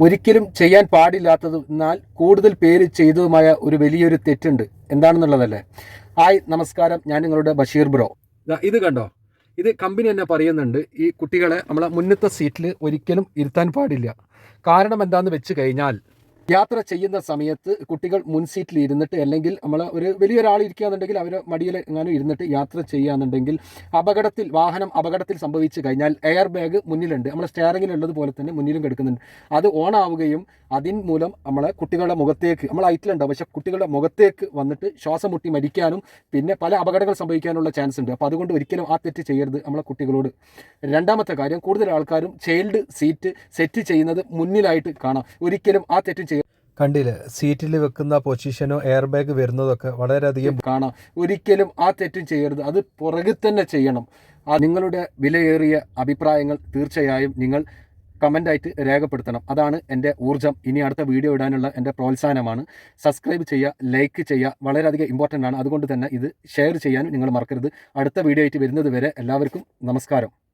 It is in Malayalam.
ഒരിക്കലും ചെയ്യാൻ പാടില്ലാത്തതും എന്നാൽ കൂടുതൽ പേര് ചെയ്തതുമായ ഒരു വലിയൊരു തെറ്റുണ്ട്. എന്താണെന്നുള്ളതല്ലേ? ഹായ് നമസ്കാരം. ഞാൻ നിങ്ങളുടെ ബഷീർ ബ്രോ. ഇത് കണ്ടോ? ഇത് കമ്പനി തന്നെ പറയുന്നുണ്ട് ഈ കുട്ടികളെ നമ്മളെ മുന്നത്തെ സീറ്റിൽ ഒരിക്കലും ഇരുത്താൻ പാടില്ല. കാരണം എന്താണെന്ന് വെച്ച് കഴിഞ്ഞാൽ യാത്ര ചെയ്യുന്ന സമയത്ത് കുട്ടികൾ മുൻസീറ്റിൽ ഇരുന്നിട്ട് അല്ലെങ്കിൽ നമ്മൾ ഒരു വലിയൊരാൾ ഇരിക്കുകയാണെന്നുണ്ടെങ്കിൽ അവർ മടിയിൽ എങ്ങാനും ഇരുന്നിട്ട് യാത്ര ചെയ്യുകയാണെന്നുണ്ടെങ്കിൽ അപകടത്തിൽ വാഹനം അപകടത്തിൽ സംഭവിച്ചു കഴിഞ്ഞാൽ എയർ ബാഗ് മുന്നിലുണ്ട്. നമ്മൾ സ്റ്റെയറിങ്ങിലുള്ളത് പോലെ തന്നെ മുന്നിലും കിടക്കുന്നുണ്ട്. അത് ഓൺ ആവുകയും അതിൻ മൂലം നമ്മളെ കുട്ടികളുടെ മുഖത്തേക്ക് നമ്മൾ ഐറ്റിലുണ്ടാവും പക്ഷേ കുട്ടികളുടെ മുഖത്തേക്ക് വന്നിട്ട് ശ്വാസം മുട്ടി മരിക്കാനും പിന്നെ പല അപകടങ്ങൾ സംഭവിക്കാനുള്ള ചാൻസ് ഉണ്ട്. അപ്പോൾ അതുകൊണ്ട് ഒരിക്കലും ആ തെറ്റ് ചെയ്യരുത് നമ്മളെ കുട്ടികളോട്. രണ്ടാമത്തെ കാര്യം കൂടുതൽ ആൾക്കാരും ചൈൽഡ് സീറ്റ് സെറ്റ് ചെയ്യുന്നത് മുന്നിലായിട്ട് കാണാം. ഒരിക്കലും ആ തെറ്റ് കണ്ടില്ലേ? സീറ്റിൽ വെക്കുന്ന പൊസിഷനോ എയർ ബാഗ് വരുന്നതൊക്കെ വളരെയധികം കാണാം. ഒരിക്കലും ആ തെറ്റും ചെയ്യരുത്. അത് പുറകിൽ തന്നെ ചെയ്യണം. ആ നിങ്ങളുടെ വിലയേറിയ അഭിപ്രായങ്ങൾ തീർച്ചയായും നിങ്ങൾ കമന്റായിട്ട് രേഖപ്പെടുത്തണം. അതാണ് എന്റെ ഊർജം. ഇനി അടുത്ത വീഡിയോ ഇടാനുള്ള എന്റെ പ്രോത്സാഹനമാണ്. സബ്സ്ക്രൈബ് ചെയ്യുക ലൈക്ക് ചെയ്യുക വളരെയധികം ഇമ്പോർട്ടന്റ് ആണ്. അതുകൊണ്ട് തന്നെ ഇത് ഷെയർ ചെയ്യാനും നിങ്ങൾ മറക്കരുത്. അടുത്ത വീഡിയോ ആയിട്ട് വരുന്നത് വരെ എല്ലാവർക്കും നമസ്കാരം.